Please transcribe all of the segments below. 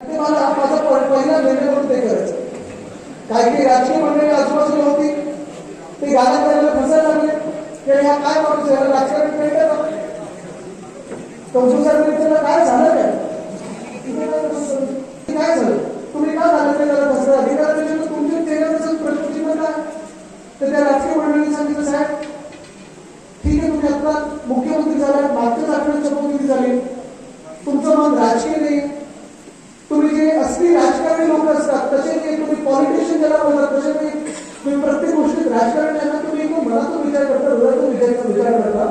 मला माझा प- पहिला निर्णय म्हणून ते करायचं काही काही राजकीय मंडळी आजूबाजूला होती ते गाणं करायला फसायला लागले की ह्या काय माणूस याला राजकारण कळतं का कौशल त्याला काय झालं काय काय झालं तुम्ही का झालं ते त्याला फसलं अधिकार त्याच्यावर तुमच्या चेहऱ्याचं प्रश्नचिन्ह काय तर त्या राजकीय मंडळीने सांगितलं साहेब ठीक आहे तुम्ही आता मुख्यमंत्री झाला मागच्याच आठवड्यात शपथविधी झाले तुमचं मन राजकीय नाही. तुम्ही जे असली राजकारणी लोक असतात तसे ते तुम्ही पॉलिटिशियन ज्याला बोलतात तसे ते तुम्ही प्रत्येक गोष्टीत राजकारण्यांना तुम्ही एकदम मनातून विचार करता हृदयातून विचारायचा विचार करता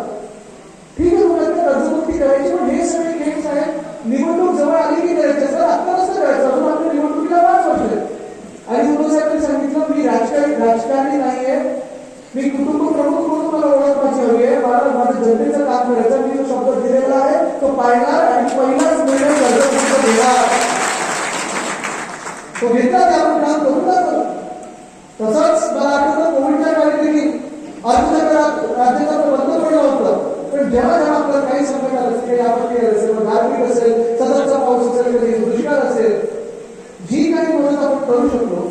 ठीक आहे तुम्हाला आता कर्जमुक्ती करायची. पण हे सगळे गेम्स आहेत निवडणूक जवळ आली की करायचे सर आत्ता कसं करायचं? अजून आपल्या निवडणुकीला पाच वर्ष आहेत. आणि उद्धव साहेबांनी सांगितलं मी राजकारणी राजकारणी नाहीये. मी कुटुंब प्रमुख म्हणून मला ओळख माझी हवी आहे. मला माझ्या जनतेचं काम करायचं मी जो शब्द दिलेला आहे तो पाळणार आणि पहिलाच निर्णय कर्जमुक्त घेणार तो घेतला ते आपण काम करू दाखवलं तसंच मला आठवतं कोविडच्या काळी देखील अर्थचक्रात राज्यचक्र बंद पडलं होतं पण जेव्हा जेव्हा आपल्याला काही संकट आलं असेल काही आपत्ती आली असेल मग गारपीट असेल सततचा पाऊस असेल कधी दुष्काळ असेल जी काही मदत आपण करू शकलो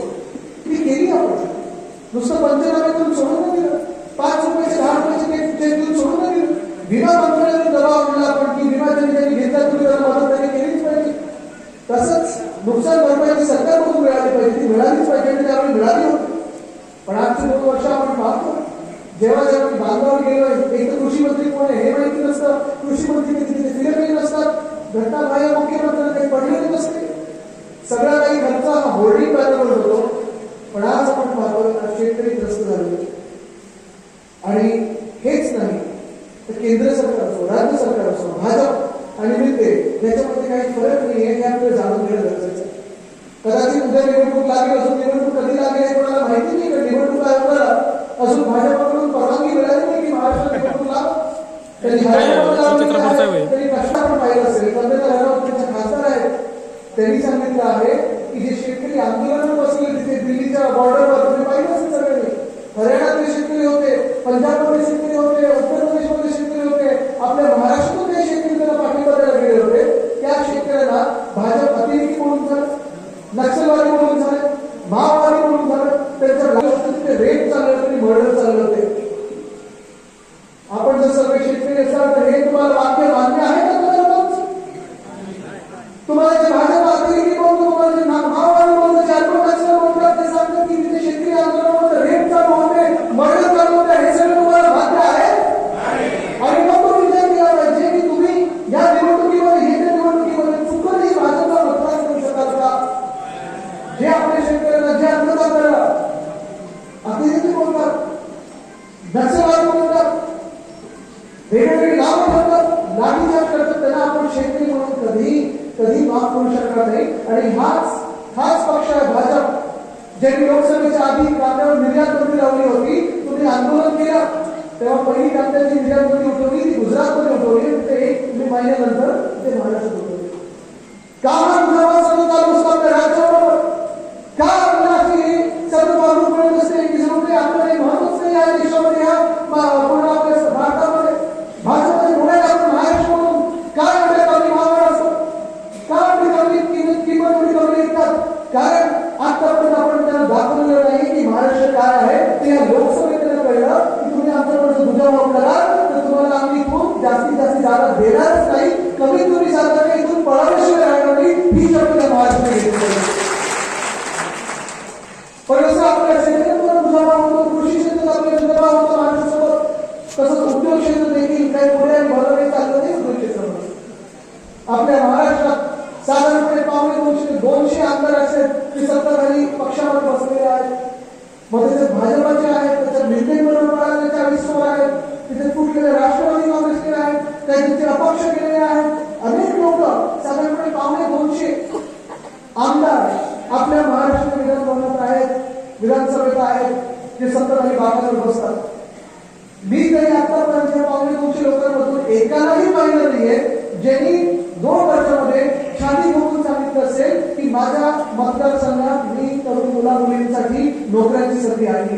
ती केली आपण. नुसतं पंचनाम्यातून सोडून दिलं. पाच रुपयाचे दहा रुपयाचे देऊन सोडून दिलं. विमा कंपन्यांनी दबाव आणला आपण की विमा ज्यांनी ज्यांनी घेतला तुम्ही त्याला मदत त्यांनी केलीच पाहिजे. तसंच नुकसान भरपाई सरकारकडून मिळाली पाहिजे ती मिळालीच पाहिजे आणि त्यावेळी मिळाली होती. पण आजची दोन वर्ष आपण पाहतो. जेव्हा जेव्हा बांधावर गेलो एक तर कृषी मंत्री कोण आहे हे माहिती नसतं. कृषी मंत्री कधी तिथे फिरकही नसतात घटना बाहेर मुख्यमंत्र्यांना काही पडलेली नसते. सगळा काही घरचा हा होल्डिंग पॅनलवर होतो. पण आज आपण पाहतो शेतकरी त्रस्त झाले. आणि हेच नाही तर केंद्र सरकार असो राज्य सरकार असो भाजप आणि नेते याच्यामध्ये काही फरक नाही हे आपल्याला जाणून घेणं गरजेचं आहे. कदाचित उद्या निवडणूक लागेल अजून निवडणूक कधी लागेल हे कोणाला माहिती नाही पण निवडणूक आयोगाला अजून भाजपकडून परवानगी मिळाली नाही की महाराष्ट्रात निवडणूक लाव त्यांनी भाजपला लावली चित्रपट आहे. आहे. त्यांनी कष्ट पण पाहिलं असेल चंद्रकांत राणावत त्यांचे खासदार आहेत त्यांनी सांगितलं आहे की जे शेतकरी आंदोलनात बसले तिथे दिल्लीच्या बॉर्डरवर तुम्ही पाहिलं असेल सगळ्यांनी हरियाणातले शेतकरी होते पंजाबमध्ये शेतकरी होते उत्तर प्रदेशमध्ये शेतकरी होते आपल्या महाराष्ट्रातून काही शेतकरी त्यांना पाठिंबा द्यायला गेले होते त्या शेतकऱ्यांना भाजप अतिरेकी म्हणून झालं नक्षलवादी म्हणून झाले माओवादी म्हणून झालं त्यांच्या लागलं तिथे रेप चालले होते मर्डर चालले होते आपण जर सगळे शेतकरी असाल तर हे तुम्हाला वाक्य मान्य आहे का तुम्हाला तुमचं? तुम्हाला जे भाजप अतिरेकी कोण तुम्हाला जे मा- माओवादी चार चारकोट नक्षल बोलतात ते सांगतात की तिथे शेतकरी आंदोलन रेप चालू होते मर्डर चालू होते हे सगळं तुम्हाला मात्र आहे? आणि मग तो विचार केला पाहिजे की तुम्ही या निवडणुकीमध्ये येत्या निवडणुकीमध्ये चुकूनही भाजपला मतदान करू शकाल का? जे आपल्या शेतकऱ्यांना जे अन्नदात्याला अतिरेकी बोलतात नक्षलवादी बोलतात वेगवेगळी नाव ठेवतात लाठीचार्ज करतात त्यांना आपण शेतकरी म्हणून माफ करू शकणार नाही. आणि हाच हाच पक्ष आहे भाजप ज्यांनी लोकसभेच्या आधी कांद्यावर निर्यात बंदी लावली होती. तुम्ही आंदोलन केलं. तेव्हा पहिली कांद्याची निर्यात बंदी उठवली ती गुजरातमध्ये उठवली. ते एक मे महिन्यानंतर ते महाराष्ट्रात उठवली. का हा मुजराबाद सगळं चालू असतं आपल्या राज्याबरोबर का आपल्याला हे सर्व मागून मिळत असते की जणू काही आपल्याला काही महत्वच नाही आहे देशामध्ये ह्या मा- पूर्ण आपल्या भारतामध्ये भाजपचे पुढे आपण महाराष्ट्र म्हणून का एवढ्या कमी भावावर असतो का एवढी कमी किंमत किंमत एवढी कमी विकतात कारण आतापर्यंत आपण त्यांना दाखवलेलं नाही की महाराष्ट्र काय आहे ते या कळलं की तुम्ही आमच्याकडे दुजाभाव कराल तर तुम्हाला आम्ही खूप जास्तीत जास्त जागा देणारच नाही. कमीत कमी जागा इथून पळाल्याशिवाय राहणार नाही ही शब्द महाराष्ट्राने पण असं आपल्या शेतकऱ्यांवर दुजाभाव होतो कृषी क्षेत्रात आपल्या दुजाभाव होतो तसंच उद्योग क्षेत्र देखील काही पुढे चाललं नाही उद्योग क्षेत्रामध्ये. आपल्या महाराष्ट्रात साधारणपणे पावणे दोनशे दोनशे आमदार असेल ते सत्ताधारी पक्षामध्ये बसलेले आहेत. मग त्याच्यात भाजपाचे आहेत त्याच्या निर्णय बनवणारे चाळीस सोळा आहेत तिथे फुटलेले राष्ट्रवादी काँग्रेसचे आहेत काही तिथे अपक्ष केलेले आहेत अनेक लोक साधारणपणे पावणे दोनशे आमदार आपल्या महाराष्ट्र विधानभवनात आहेत विधानसभेत आहेत जे सत्ताधारी बागावर बसतात मी तरी आतापर्यंत या पावणे दोनशे लोकांमधून एकालाही पाहिलं नाहीये ज्यांनी दोन वर्षामध्ये शादी बघून सांगितलं असेल की माझ्या मतदारसंघात मी तरुण मुला मुलींसाठी नोकऱ्यांची संधी आली